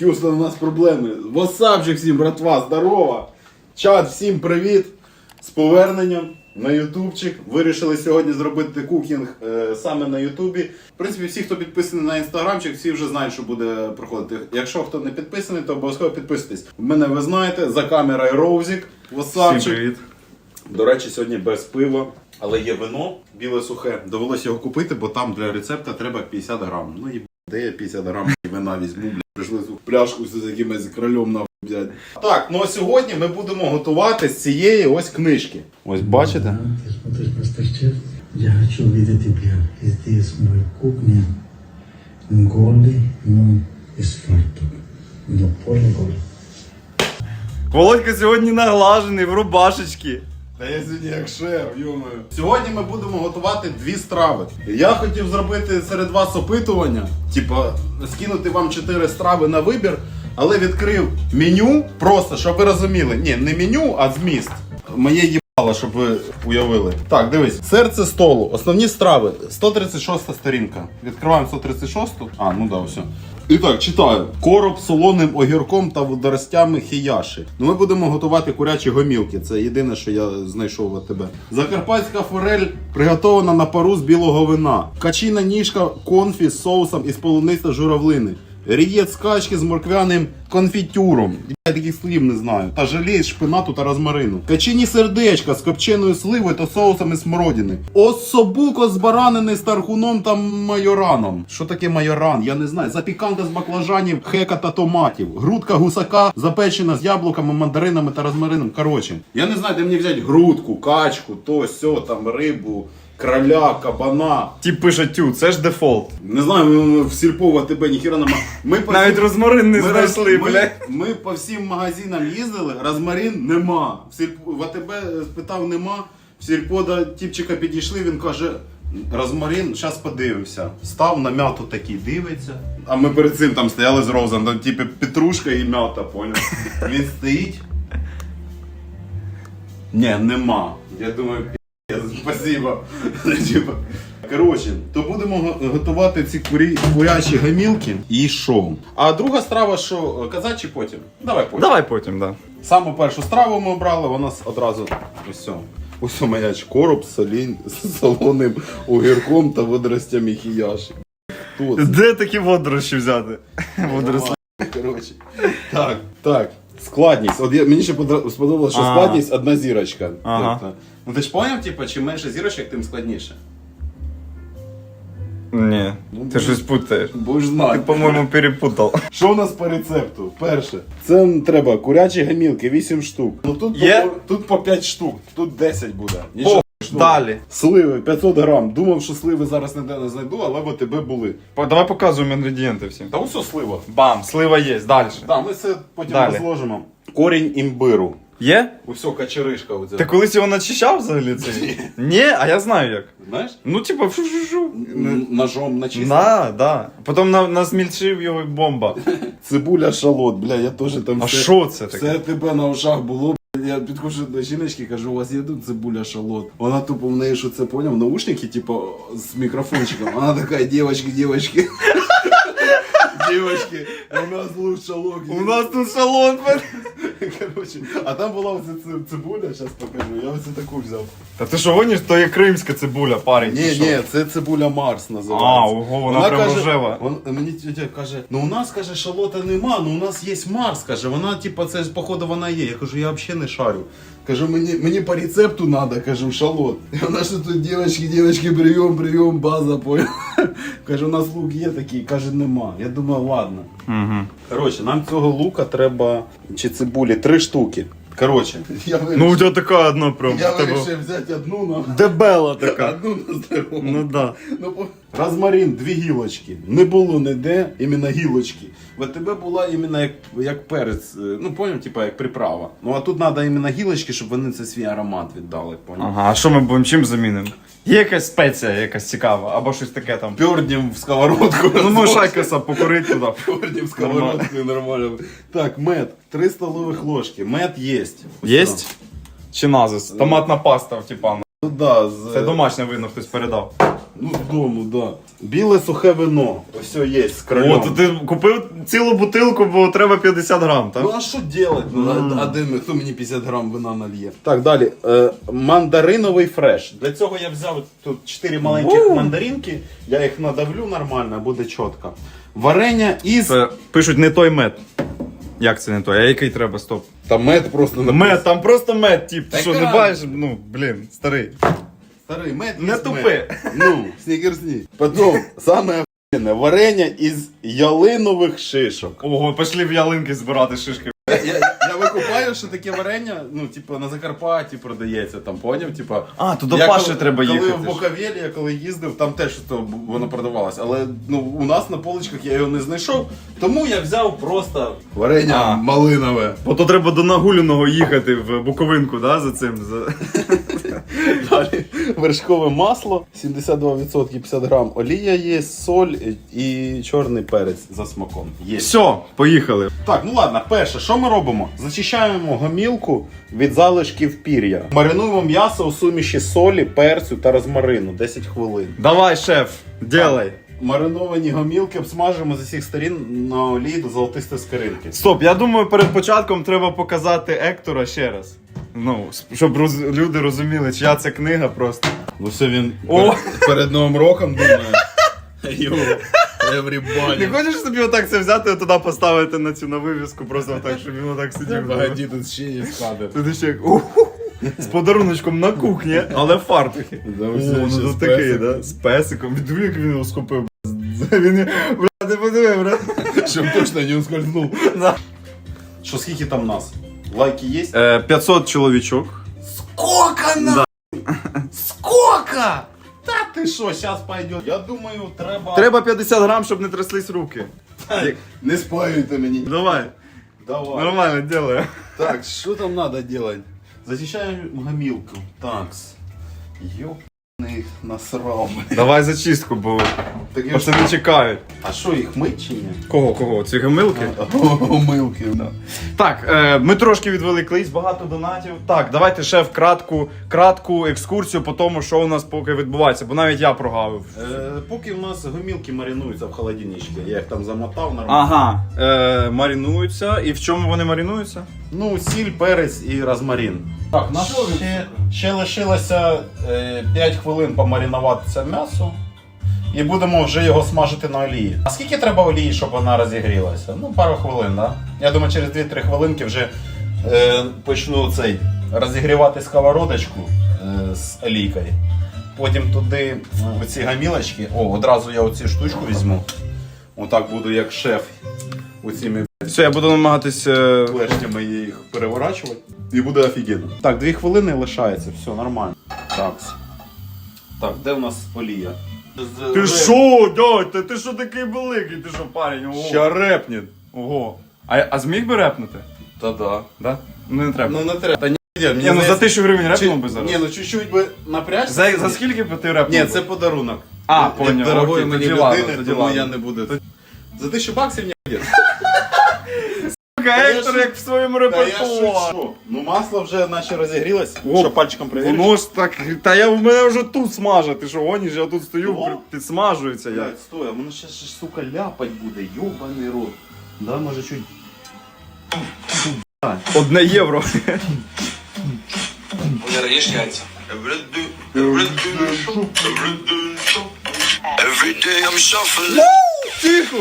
Х'юстон, у нас проблеми. Васапчик всім, братва, здорово. Чат, всім привіт. З поверненням на ютубчик. Вирішили сьогодні зробити кукінг е, саме на ютубі. В принципі, всі, хто підписаний на інстаграмчик, всі вже знають, що буде проходити. Якщо хто не підписаний, то обов'язково підписуйтесь. Мене ви знаєте, за камерою Роузік. Васапчик. привіт. До речі, сьогодні без пива, але є вино біле сухе. Довелося його купити, бо там для рецепта треба 50 грам. Ну і де я 50 грам вина візьму, блядь. Прийшли цю пляшку з якимось крольом на блядь. Так, ну а сьогодні ми будемо готувати з цієї ось книжки. Ось бачите? Да, ты смотришь Мастер-Шеф. Я хочу видеть тебя здесь, в моей кухне, голый, но из фартук. Но поле голый. Володька сьогодні наглажений в рубашечці. Та я сьогодні як шеф, йомаю. Сьогодні ми будемо готувати дві страви. Я хотів зробити серед вас опитування, типа скинути вам чотири страви на вибір, але відкрив меню, просто щоб ви розуміли. Ні, не меню, а зміст. Моє їбало, щоб ви уявили. Так, дивись, серце столу, основні страви, 136 сторінка. Відкриваємо 136. А, ну да, все. І так, читаю. Короб солоним огірком та водоростями хіяші. Ну, ми будемо готувати курячі гомілки. Це єдине, що я знайшов від тебе. Закарпатська форель приготована на пару з білого вина. Качина ніжка конфі з соусом із полуниць журавлини. Рієць качки з морквяним конфітюром. Я таких слів не знаю. Та желе з шпинату та розмарину. Качині сердечка з копченою сливою та соусом із смородини. Особуко з баранини з тархуном та майораном. Що таке майоран? Я не знаю. Запіканка з баклажанів, хека та томатів. Грудка гусака запечена з яблуками, мандаринами та розмарином. Коротше, я не знаю, де мені взяти грудку, качку, то сьо, там рибу. Краля, кабана. Тіп пише тю, це ж дефолт. Не знаю, ми в сільпо тебе ніхіра нема. Ми по Навіть всім- розмарин не ми, знайшли, ми, блядь. Ми по всім магазинам їздили, розмарин нема. В, сільпо, в АТБ спитав нема. В сільпо до тіпчика підійшли, він каже. Розмарин, зараз подивимося. Став на м'яту такий, дивиться. А ми перед цим там стояли з Розом, там типу петрушка і м'ята, поняв. Він стоїть. Ні, нема. Я думаю, спасибо. Коротше, то будемо готувати ці курі... курячі гамілки і що? А друга страва, що казати чи потім? Давай потім. Давай потім, да. Саму першу страву ми обрали, вона одразу ось. Ось маяч короб з солоним огірком та водоростями хіяші. Де такі водорощі взяти? Водорослі. Коротше. Так, так. Складність. От я, мені ще подра- сподобалося, що Ага. складність одна зірочка. Ага. Тобто, ну ти ж поняв, типу, чим менше зірочок, тим складніше. Ні, Ну, ти щось путаєш. Будеш Ти, знати. по-моєму, перепутав. Що у нас по рецепту? Перше, це треба курячі гамілки, 8 штук. Ну тут, Є? по, тут по 5 штук, тут 10 буде. Нічого О, страшного. далі. Сливи 500 грам. Думав, що сливи зараз ніде не знайду, але бо тебе були. По- Давай показуємо інгредієнти всі. Та ось слива. Бам, слива є, далі. Так, ми це потім Далі. розложимо. Корінь імбиру. Є? Ось качеришка оця. Ти колись його начищав взагалі цей? Ні, а я знаю як. Знаєш? Ну, типа, фу-фу-фу. Н- Ножом начистив. На, да. Потім на, насмільчив його і бомба. Цибуля шалот, бля, я теж там А все, що це таке? все тебе на ушах було. Я підходжу до жіночки, кажу, у вас є тут цибуля шалот. Вона тупо в неї, що це поняв, наушники, типу, з мікрофончиком. Вона така, дівочки, дівочки. Дівочки, у нас тут шалот. У нас тут салон. Короче, а там була оця ци- цибуля, зараз покажу. Я оце таку взяв. Та ти що гониш, то є кримська цибуля, парень. Ні, ти що? ні, це цибуля Марс називається. А, ого, вона прям каже, рожева. вон- мені тетя каже, ну у нас каже, шалота нема, ну у нас є Марс, каже, вона, типа, це ж походу вона є. Я кажу, я взагалі не шарю. Кажу, мені, мені по рецепту надо, кажу, шалот. І вона що тут, дівчатки, дівчатки, прийом, прийом, база, понял. Каже, у нас лук є такий, каже, нема. Я думаю, ладно. Угу. Коротше, нам цього лука треба, чи цибулі, три штуки. Я вирішив, Ну у тебе така одна прям. я в тебе вирішив взяти одну на Дебела така. одну на здорову. Ну да. Ну, по- Розмарин, дві гілочки. Не було ніде іменно гілочки. В тебе була іменно як, як перець, е, ну поняв, типа як приправа. Ну а тут треба іменно гілочки, щоб вони це свій аромат віддали, поняв? Ага, а що ми будемо чим замінимо? Є якась спеція, якась цікава, або щось таке там. Пьорднім в сковородку. Ну можеш айкоса покурити туди. Пьорднім в сковородку нормально. Так, мед. Три столових ложки. Мед є. Єсть? Чи назис? Томатна паста, типа. Ну да, з, Це домашнє вино хтось передав. Ну, з дому, да. Біле сухе вино. Ось є з. О, то ти купив цілу бутилку, бо треба 50 грам, так? Ну а що делать? Ну, один, хто мені 50 грам вина нальє. Так, далі. Е, мандариновий фреш. Для цього я взяв тут 4 маленьких мандаринки. Я їх надавлю нормально, буде чітко. Варення із. Це пишуть не той мед. Як це не той? А який треба, стоп? Та мед просто Мед, там просто мед, тип. Ти Так що, не бачиш? Ну, блін, старий. Старий мед Не тупи. мед. Ну, снігерсні. Потом, саме охуєнне, варення із ялинових шишок. Ого, пішли в ялинки збирати шишки. Я, я, я викупаю, що таке варення, ну, типу, на Закарпатті продається, там, поняв? Типу, А, то до Я Паші коли- треба коли в. Буковелі, я коли їздив, там теж то воно продавалось. Але ну, у нас на поличках я його не знайшов, тому я взяв просто варення А. малинове. Бо то треба до Нагуліного їхати в Буковинку, да, за цим. За... Далі вершкове масло, 72% 50 грам. Олія є, соль і чорний перець за смаком. Є. Все, поїхали. Так, ну ладно, перше, що ми робимо? Зачищаємо гомілку від залишків пір'я. Маринуємо м'ясо у суміші солі, перцю та розмарину 10 хвилин. Давай, шеф, делай. Мариновані гомілки обсмажимо з усіх сторін на олії до золотистої скоринки. Стоп, я думаю, перед початком треба показати Ектора ще раз. Ну, щоб роз- люди розуміли, чия це книга просто. Ну все він О! перед, перед новим роком думає. Йо, Не everybody. хочеш собі отак це взяти і туди поставити на цю на вивіску, просто так, щоб він отак сидів. Погоди, тут ще є склади. Тут ще уху, з подаруночком на кухні, але в фартухі. О, ну то такий, песиком. да? З песиком. Диви, як він його схопив. Він, бля, ти подиви, бля. Щоб точно не ускользнув. Що скільки там нас? Лайки є? Е, 500 чоловічок. Сколько на? Сколько? Та ти що, зараз пойде. Я думаю, треба. Треба 50 грам, щоб не тряслись руки. Не спаюйте мені. Давай, Давай. нормально, делаю. Так, що там надо делать? Зачищаємо гомілку. Такс. Ёбаний насрав. Давай зачистку, бо Такі пацани чекають. А що, їх мить чи ні? Кого, кого? Ці гомилки? Гомилки. Так, е, ми трошки відволіклись, багато донатів. Так, давайте шеф кратку, кратку екскурсію по тому, що у нас поки відбувається, бо навіть я прогавив. Е, поки у нас гомілки маринуються в холодильничці, я їх там замотав нормально. Ага, е, маринуються. І в чому вони маринуються? Ну, сіль, перець і розмарин. Так, на ще, ще лишилося е, 5 хвилин помаринуватися м'ясо. І будемо вже його смажити на олії. А скільки треба олії, щоб вона розігрілася? Ну, пару хвилин, да? Я думаю, через 2-3 хвилинки вже е, почну цей розігрівати сковородочку е, з олійкою. Потім туди е, оці гамілочки. О, одразу я оцю штучку візьму. Отак буду як шеф. Оціми Все, я буду намагатись. Е... Клешнями їх переворачувати. І буде офігенно. Так, дві хвилини лишається, все нормально. Так. Так, де в нас олія? Ти що, дядь, ти що такий великий? Ти що, парень? Ого. Ще репнет. Ого. А, а зміг би репнути? Та да. Да? Ну не треба. Ну не треба. Та ні, ні, мені Ні, ну за здається, тисячу гривень чи- репнув би зараз. Ні, ну чуть-чуть би напрячся. За, за скільки б ти репнув? Ні, би? це подарунок. А, Як поняв, Дорогої окей, мені тоді людини, тоді тому ладно. я не буду. За тисячу баксів ні. Сука, Ектор як в своєму Та я репертуарі. шучу. Ну масло вже наче розігрілось. О, Що пальчиком перевіриш? Воно ж так. Та я в мене вже тут смажить. Ти що гониш, я тут стою, О. при- підсмажується я. Блядь, стой, а воно ще ж, сука, ляпать буде, йобаний рот. Да, може чуть. Одне євро. Яйца. Every day I'm shuffling. Тихо!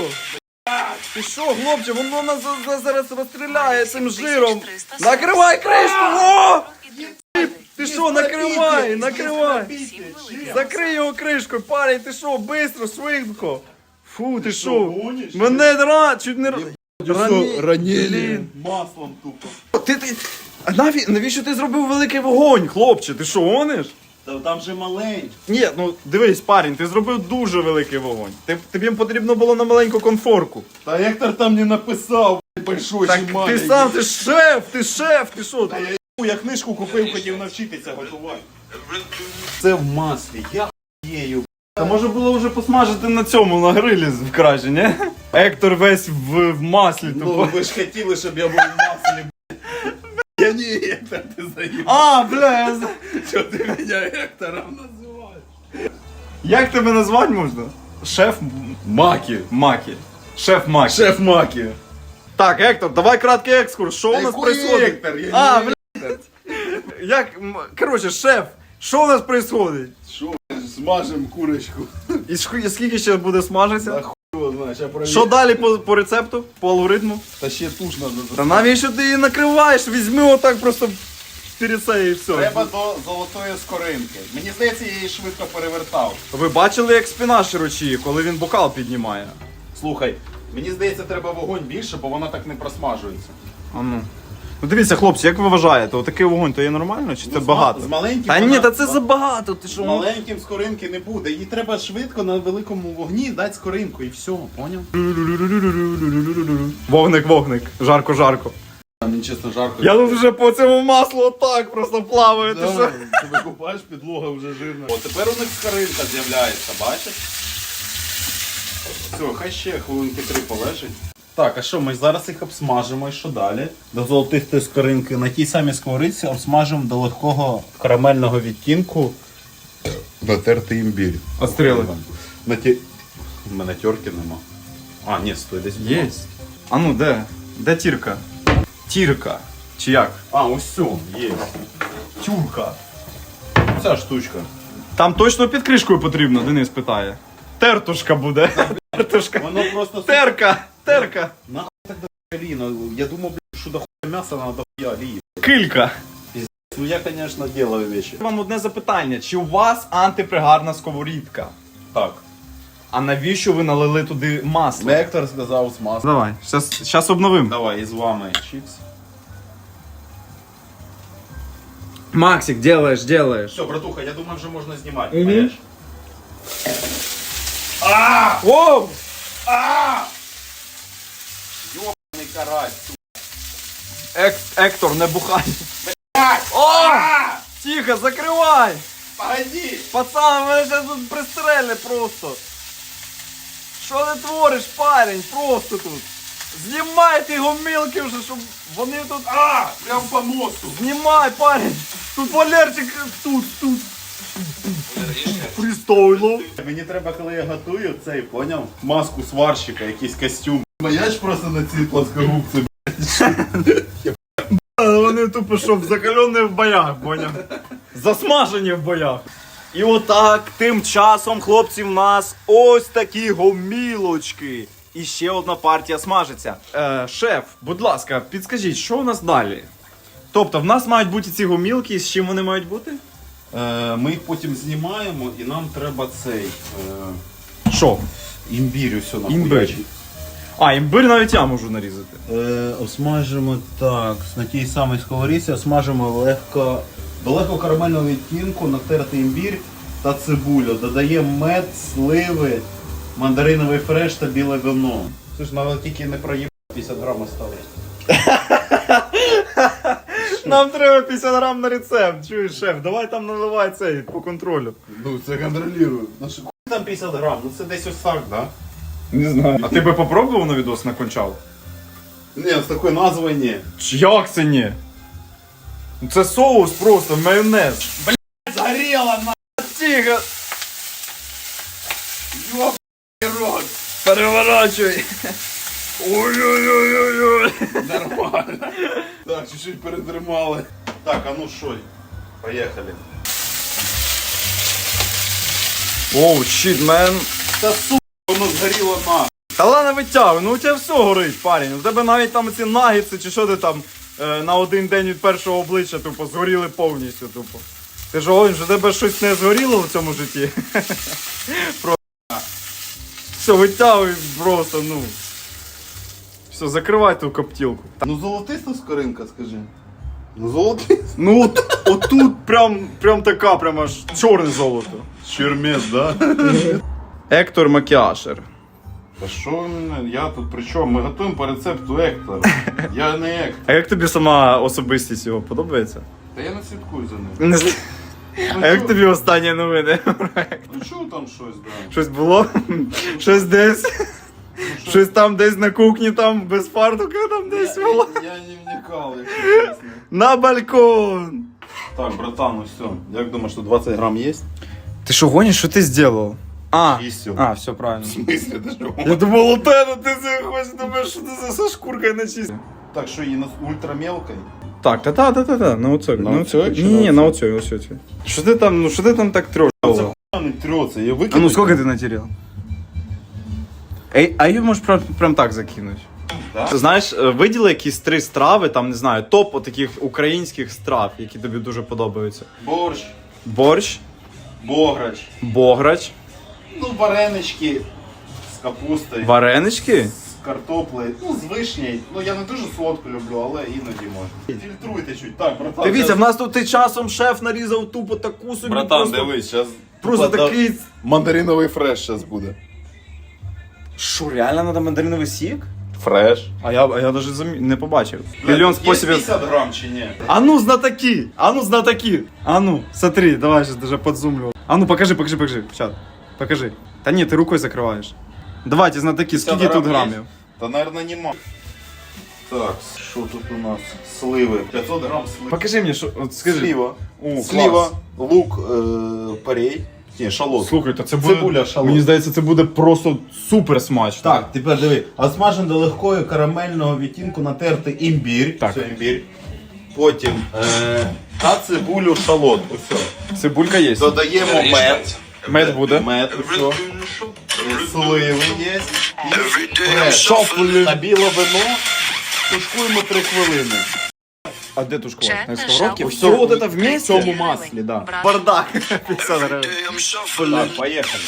Ти що, хлопче, воно нас за- за- зараз розстріляє цим жиром. Накривай кришку! О! Ти що, накривай, накривай! Закрий його кришкою, парень, ти що, бистро, швидко! Фу, ти що? гониш? Мене ра, чуть не ра- Рані- Блін. маслом тупо. Ти, ти... А наві... навіщо ти зробив великий вогонь, хлопче? Ти що, гониш? Та там же маленький. Ні, ну дивись, парень, ти зробив дуже великий вогонь. Ти, тобі потрібно було на маленьку конфорку. Та Ектор там не написав, большой Так чи ти маленький. сам, ти шеф, ти шеф, ти що? Та я, їбу, я книжку купив, хотів навчитися готувати. Це в маслі, я хуєю. Та може було вже посмажити на цьому, на грилі в кражі, ні? Ектор весь в, в маслі Ну, тупо. ви ж хотіли, щоб я був в маслі. Я не Ектор, ти заїбав. А, бля, я... з- Що ти мене Ектором називаєш? як тебе назвати можна? шеф Маки. Макі. Шеф Макі. Шеф Маки. Так, Ектор, давай краткий екскурс. Що у нас Який происходит? Ектор? Я А, не- блядь. Як, м, короче, шеф, що у нас происходит? Що, смажем курочку. І і скільки ще буде смажитися? Та ще провір. Що далі по, по рецепту, по алгоритму? Та ще туш надо. Та навіщо ти її накриваєш? Візьми отак просто перед це і все. Треба до золотої скоринки. Мені здається, я її швидко перевертав. Ви бачили, як спина широчіє, коли він бокал піднімає? Слухай, мені здається, треба вогонь більше, бо вона так не просмажується. А ну. Ну дивіться, хлопці, як ви вважаєте, отакий вогонь то є нормально чи це Ну, багато? з маленьким Та ні, вона- та це забагато. Ти що? Маленьким скоринки не буде. Їй треба швидко на великому вогні дати скоринку і все, поняв? Вогник, вогник. Жарко, жарко. Мені чесно жарко. Я тут вже по цьому маслу отак просто плаваю. Ти що? Ти викупаєш, підлога вже жирна. О, тепер у них скоринка з'являється, бачиш? Все, хай ще хвилинки три полежить. Так, а що, ми зараз їх обсмажимо і що далі? До золотистої скоринки на тій самій сковоридці обсмажимо до легкого карамельного відтінку натертий імбір. Остріли. На ті... У мене терки нема. А, ні, стой, десь була. Єсть. А ну де? Де тірка? Тірка. Чи як? А, ось є. Тюрка. Ця штучка. Там точно під кришкою потрібно, Денис питає. Тертушка буде. Тертушка. Воно просто Терка. Терка. Нахуй так до Аліна. Я думав, блядь, що до хуя м'яса надо хуя олії. Килька. Ну я, конечно, делаю вещи. Вам одне запитання. Чи у вас антипригарна сковорідка? Так. А навіщо ви налили туди масло? Вектор сказав з маслом. Давай, зараз обновим. Давай, і з вами чікс. Максик, делаешь, делаешь. Все, братуха, я думаю, вже можна знімати. Мгм. понимаєш? Воу! Йобаний карась. сука. Ек, Ектор, не бухай. О! Тихо, закривай! Погоди! Пацан, мене зараз тут пристрельне просто. Що ти твориш, парень? Просто тут. Знімайте його мілки вже, щоб вони тут. А! Прям по носу. Знімай, парень! Тут Валерчик тут, тут. Пристойно. Мені треба, коли я готую, цей, поняв? Маску сварщика, якийсь костюм. Ж просто на цій плоскогубці. Вони тупо що закалені в боях, поняв? Засмажені в боях. І отак, тим часом, хлопці, в нас ось такі гомілочки. І ще одна партія смажиться. Е, шеф, будь ласка, підскажіть, що у нас далі? Тобто, в нас мають бути ці гомілки, і з чим вони мають бути? Е, ми їх потім знімаємо і нам треба цей. Е, Що? імбір усе Імбир. А, імбир навіть я можу нарізати. Е, обсмажимо так, на тій самій сковорідці обсмажимо легко, до легкого карамельного відтінку, натертий імбір та цибулю. Додаємо мед, сливи, мандариновий фреш та біле вино. Слушай, треба тільки не проїбати 50 грам осталось. Нам треба 50 грам на рецепт. Чуєш, шеф, давай там наливай цей по контролю. Ну, це контролюю. Ну, що, хуй там 50 грам? Ну це десь ось так, да? Не знаю. А ти би попробував на відос на кончал? Ні, з такою назвою ні. Чи Як це ні? Ну, Це соус просто, майонез. Блять, Згоріло, на Тихо, йоб рот. переворачуй. Ой-ой-ой-ой. Нормально. Так, чуть-чуть передримали. Так, а ну що? Поїхали. Оу, щит, мен. Та сука, воно згоріло на. Та ладно витягуй, ну у тебе все горить, парень. У тебе навіть там ці нагідси, чи що ти там е, на один день від першого обличчя тупо згоріли повністю тупо. Ти ж гониш, що тебе щось не згоріло в цьому житті? Просто. Все, витягуй просто, ну. Все, закривай ту коптілку. Ну золотиста скоринка, скажи. Ну золотиста. Ну от, отут прям, прям така, прям аж чорне золото. Чермес, да? Ектор Макіашер. Та що ви мене? Я тут при чому? Ми готуємо по рецепту Ектора. Я не Ектор. А як тобі сама особистість його подобається? Та я не слідкую за ним. Не знаю. Ну, А як чо- тобі останні новини? Ну чого там щось, да? Щось було? Щось десь? Щось там десь на кухні, там без фартука, там десь Я, було. я, я не вникав, якщо чесно. На балкон! Так, братан, ну все. Як думаєш, що 20 грам є? Ти що гониш, що ти зробив? А, Кістю. а, все правильно. В ти що? Я думав, Лутена, ти це хочеш, думаєш, що ти за- за шкуркою на чисті. Так, що її ультра мелкой? Так, та та та та та на оцю. На На оцю чи Ні, на ні, на оцю, ось. Що ти там, ну що ти там так трьох? Це хуйня не трется, її А викинуть. ну сколько ты натерял? Ей, а її можеш прям, прям так закинути. Да? Знаєш, е, виділи якісь три страви, там не знаю, топ таких українських страв, які тобі дуже подобаються. Борщ, Борщ, бограч, бограч, ну варенички з капустою, варенички. з картоплею, ну з вишнею. Ну я не дуже солодку люблю, але іноді можна. Фільтруйте чуть. Так, братан. Дивіться, щас- в нас тут і часом шеф нарізав тупо таку собі. Братан, просто, дивись, зараз Просто такий. мандариновий фреш зараз буде. Що, реально треба мандариновий сік? Фреш. А я, а я навіть замі... не побачив. Мільйон способів. 50 грам чи ні? А ну, знатоки! А ну, знатоки! А ну, смотри, давай сейчас даже подзумлю. А ну, покажи, покажи, покажи. Сейчас, покажи. Та ні, ти рукою закриваєш. Давайте, знатоки, скільки тут грамів? Та, наверное, нема. Так, що тут у нас? Сливи. 500 грам сливи. Покажи мені, що, от скажи. Слива. О, Слива, клас. лук, е, порей. Ні, шалот. Слухай, та це буде- Цибуля, шалот. Мені здається, це буде просто супер смачно. Так, тепер диви. Осмажен до легкої карамельного відтінку натертий імбір. Так. Все, імбір. Потім е, та цибулю шалот. Усе. Цибулька є. Додаємо мед. Мед буде. Мед, усе. Сливи є. І Every day I'm фреш. shuffling. На біле вино тушкуємо 3 хвилини. А де тушкувати? На шапку. Все вот это В вместе? цьому маслі, да. Бардак. 50 гривень. Так, поїхали.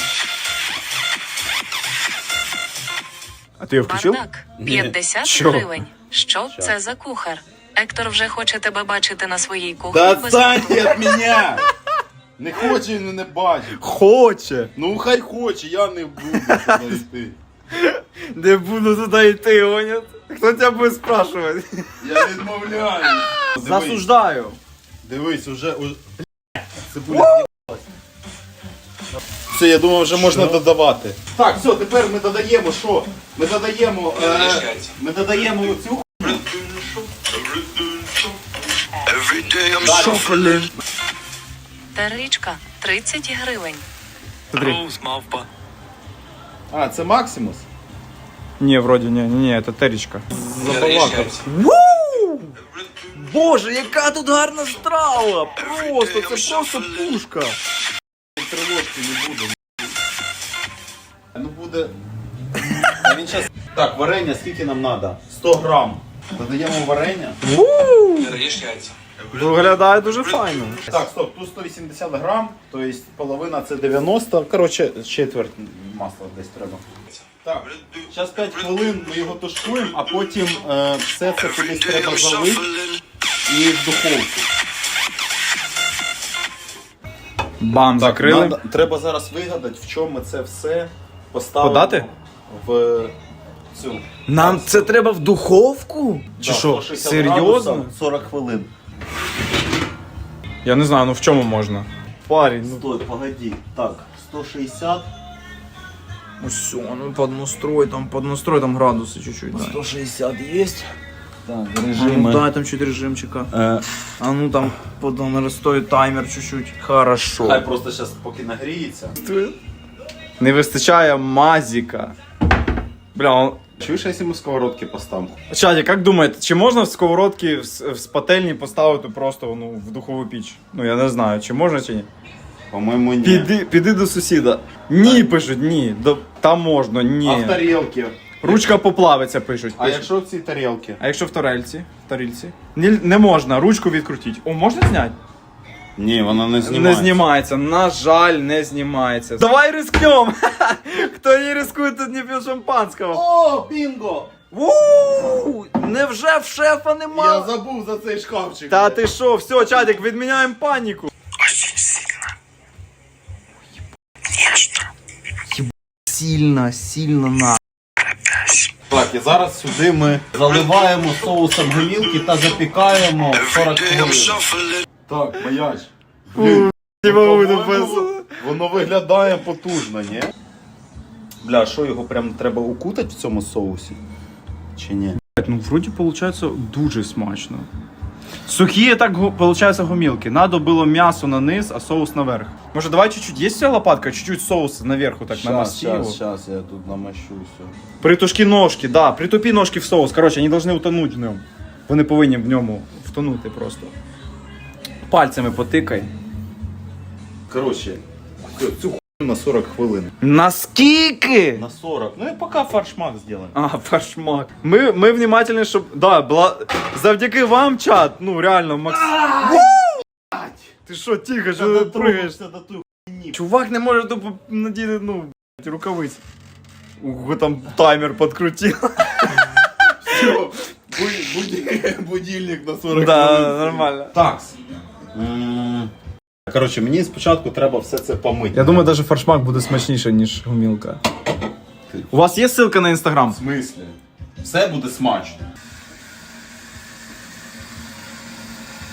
А ти його включив? Бардак 50 Що? гривень. Що це за кухар? Ектор вже хоче тебе бачити на своїй кухні. Без отстаньте від мене! Не хоче він не бачить. Хоче. Ну хай хоче, я не буду туди йти. Не буду туди йти, Оня. Хто тебе буде спрашувати? Я відмовляю. Дивись, Засуждаю. дивись, уже. уже... Цибуля. Все, я думаю, вже можна додавати. Так, все, тепер ми додаємо що? Ми додаємо. Е, ми додаємо цю Every day I'm shuffling. Таричка 30 гривень. Rose мавпа. А, це Максимус? Не, вроде не, не, не, это теречка. Ріж. Боже, яка тут гарна страва! Просто, це просто пушка. Три ложки не буде. Ну буде. А він щас... Так, варення скільки нам треба? 100 грам. Додаємо варення. Ріж яйця. Виглядає дуже файно. Так, стоп, тут 180 грам, то есть половина це 90, коротше, четверть масла десь треба. Так, зараз 5 хвилин ми його тушкуємо, а потім е, все це кудись треба залити і в духовку. Бам, закрили. надо- треба зараз вигадати, в чому ми це все поставимо Подати? в цю. Нам це треба в духовку? Чи Да, що? 160 Серйозно? градусів, 40 хвилин. Я не знаю, ну в чому можна? Парень, ну Стой, погоди. Так, 160, все, ну поднастрой, там поднастрой, там градуси чуть-чуть. Да. 160 є. Так, А ну режими. дай там чуть режимчика. Е, А ну там потом стоїть таймер чуть-чуть. Хорошо. Хай просто зараз поки нагріється. Не вистачає мазіка. Бля, он... Чуєш, якщо ми сковородки поставимо? Чаді, як думаєте, чи можна в сковородки в, с- в з пательні поставити просто ну, в духову піч? Ну я не знаю, чи можна, чи ні. По-моєму, ні. Піди, піди до сусіда. Ні, пишуть, ні. До, там можна, А в ні. тарілки? Ручка поплавиться, пишуть. А пишуть. якщо в цій тарілки? А якщо в тарельці? В тарільці? Не, не можна, ручку відкрутіть. О, можна зняти? Ні, вона не Не знімається. На жаль, не знімається. Давай рискнем! Хто не рискує, тут не п'є шампанського. О, бінго! Вуу! Невже в шефа нема? Я забув за цей шкафчик. Та ти що, все, чатик, відміняємо паніку. Сильно, сильно на. Так, і зараз сюди ми заливаємо соусом гомілки та запікаємо 40 Every day I'm хвилин. Так, маяч. Типа, Воно виглядає потужно, ні? Бля, що його прям треба укутати в цьому соусі? Чи ні? Ну, вроді, виходить, дуже смачно. Сухие так получаются гумилки. Надо было мясо на низ, а соус наверх. Может, давай чуть-чуть. У тебя лопатка? Чуть-чуть соуса наверху так намасти его. сейчас, я тут намащу все. Притушки ножки, да, притупі ножки в соус. Коротше, вони повинні утонути в ньому. Вони повинні в ньому втонути просто. Пальцями потикай. Коротше, цю, хуйню на 40 хвилин. Наскільки? На 40. Ну і поки фаршмак зробимо. А, фаршмак. Ми, ми внимательні, щоб. Да, була. Завдяки вам, чат, ну реально, Макс. Ти що, тихо, що ти пригаєш? до ту Чувак не може тупо надіти, ну, блядь, рукавиці. Ого, там таймер підкрутив. Будильник на 40 Да, нормально. Такс. Коротше, мені спочатку треба все це помити. Я думаю, даже фаршмак буде смачніше, ніж гумілка. У вас є ссылка на інстаграм? В смислі? Все буде смачно.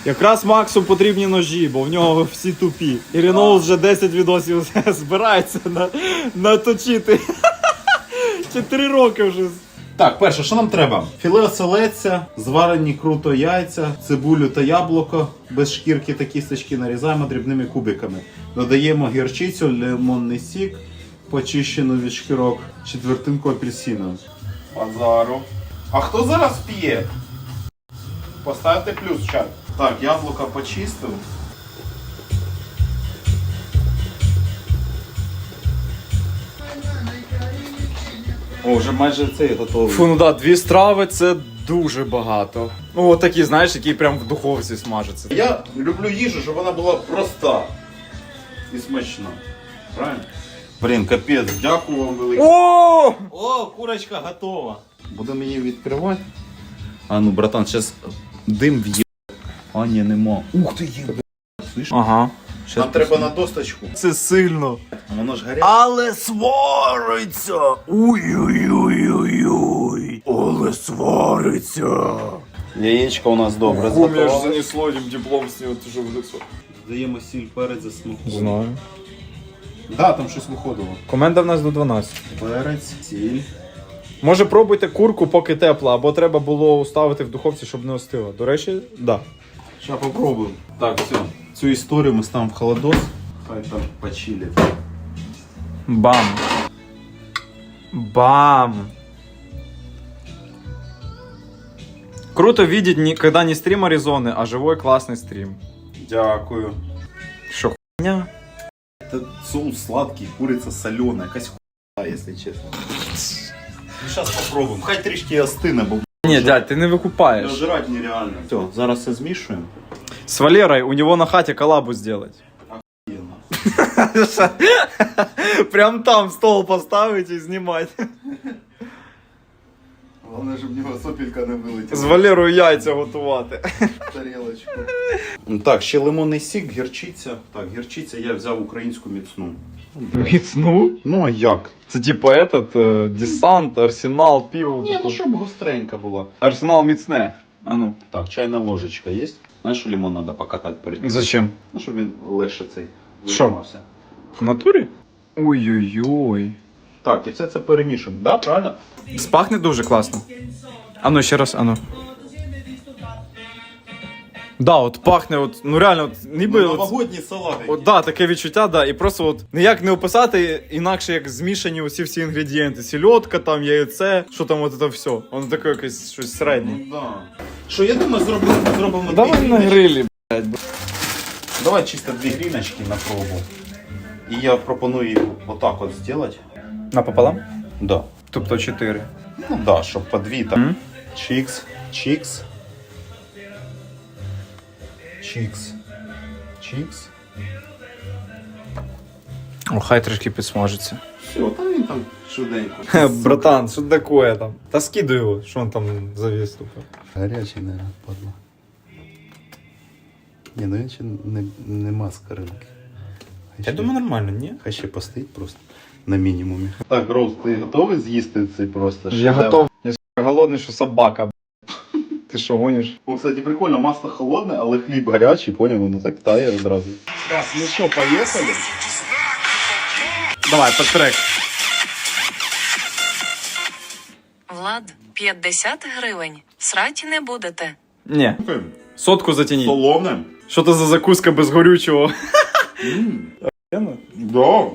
Якраз Максу потрібні ножі, бо в нього всі тупі. І Ріноус вже 10 відосів збирається на, наточити. Чотири роки вже. Так, перше, що нам треба? Філе оселедця, зварені круто яйця, цибулю та яблуко, без шкірки та кісточки нарізаємо дрібними кубиками. Додаємо гірчицю, лимонний сік, почищену від шкірок, четвертинку апельсину. Базару. А хто зараз п'є? Поставте плюс в чат. Так, яблука почистив. О, вже майже цей готовий. Фу, ну да, дві страви це дуже багато. Ну, от такі, знаєш, які прям в духовці смажаться. Я люблю їжу, щоб вона була проста і смачна. Правильно? Блін, капець, дякую вам велике. О! О, курочка готова. Будемо її відкривати. А ну, братан, зараз дим в'є. А, ні, нема. Ух ти є. Слышь? Ага. Нам треба на досточку. Це сильно. Воно ж гаряче. Але свариться! Ой-ой-ой-ой-ой! Але свариться! Яєчко у нас добре Гумі аж зготували. занесло їм диплом з нього вже в лицо. Даємо сіль перець за смаком. Знаю. Да, там щось виходило. Команда в нас до 12. Перець, сіль. Може пробуйте курку, поки тепла, або треба було ставити в духовці, щоб не остила. До речі, да. Сейчас попробуем. Так, все. Цю історію ми ставимо в холодос. Хай там почилить. Бам. Бам. Круто видеть, не, когда не стрим Аризоны, а живой классный стрим. Дякую. Шо, хуйня? Это соус сладкий, курица соленая, якась хуйня, если честно. Ну, сейчас попробуем. Хай трішки остине, бо Не, дядь, ты не выкупаешь. жрать нереально. Все, зараз все змішуємо. С Валерой у него на хате коллабу сделать. Прям там стол поставить и снимать. Головне, щоб в нього сопілька не вилетіла. З Валерою яйця готувати. тарілочку. Так, ще лимонний сік, гірчиця. Так, гірчиця я взяв українську міцну. Міцну? Ну а як? Це типа этот э, десант, арсенал, пиво. Ні, ну щоб гостренька була. Арсенал міцне. А ну. Так, чайна ложечка є? Знаєш, що лимон треба покатати перед тим? Зачем? Ну, щоб він легше цей Що? виймався. В натурі? Ой-ой-ой. Так, і все це перемішуємо, да, правильно? Спахне дуже класно. Ану, ще раз, ану. Да, от пахне, от, ну реально, от, ніби. Ну, от, новогодній салат. от, да, таке відчуття, да, і просто от ніяк не описати інакше, як змішані усі всі інгредієнти. Сільотка, там, яйце, що там от це все. Воно таке якесь щось середнє. Ну, да. Що, я думаю, зробимо, зробимо Давай дві на гріночки. грилі. Давай чисто дві гріночки на пробу. І я пропоную їх отак от зробити. Напополам? Да. Тобто 4. Ну да, щоб по дві там. Чікс, чікс. Чікс. Чікс. О, хай трішки підсмажиться. Все, там він там швиденько. Братан, що таке там? Та скидуй його, що він там завіс тупо. Гарячий, наверное, падла. Ні, ну він ще не, нема скоринки. Хай Я ще- думаю, нормально, ні? Хай ще постоїть просто на мінімумі. Так, Роуз, ти готовий з'їсти цей просто? Я готов. Я сука, голодний, що собака. Ти що, гониш? Ну, кстати, прикольно, масло холодне, але хліб гарячий, поняв, воно так тає одразу. Так, ну що, поїхали? Давай, под трек. Влад, 50 гривень. Срать не будете. Ні. Сотку затяніть. Солоне. Що це за закуска без горючого? Да.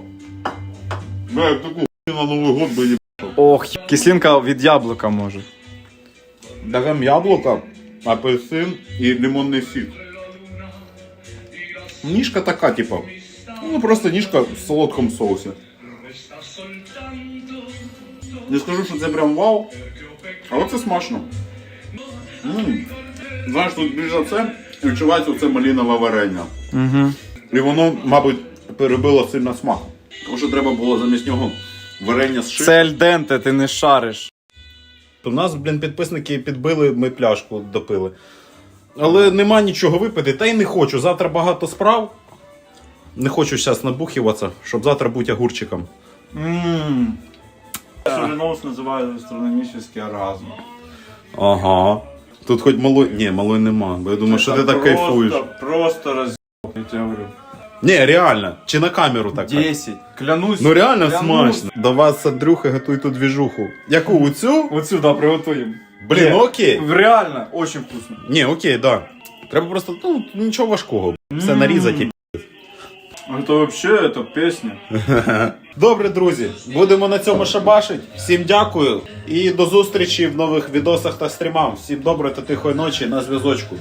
Бля, я таку хуйню на Новий год би їб. Ох, кислинка від яблука може. Берем яблуко, апельсин і лимонний сік. Ніжка така, типу. Ну, просто ніжка в солодкому соусі. Не скажу, що це прям вау, але це смачно. М. Знаєш, тут більш за все відчувається це малінове варення. Угу. І воно, мабуть, перебило сильно смак. Тому що треба було замість нього варення з шишкою. Це альденте, ти не шариш. У нас, блін, підписники підбили, ми пляшку допили. Але нема нічого випити, та й не хочу. Завтра багато справ. Не хочу зараз набухіватися, щоб завтра бути огурчиком. Ммм. Соленос називають гастрономічний оргазм. Ага. Тут хоч малой. Ні, малой нема. Бо я думаю, що ти так кайфуєш. Просто роз... Я тебе говорю. Ні, реально. Чи на камеру так? 10. Клянусь. Ну реально клянусь. смачно. До вас Андрюха готує тут двіжуху. Яку у цю? Вот сюда приготуємо. Блін, Ні, окей. Реально, очень вкусно. Ні, окей, да. Треба просто, ну, нічого важкого. Все нарізати. і Это вообще, это песня. Добре, друзі, будемо на цьому шабашить. Всім дякую і до зустрічі в нових відосах та стрімах. Всім доброї та тихої ночі на зв'язочку.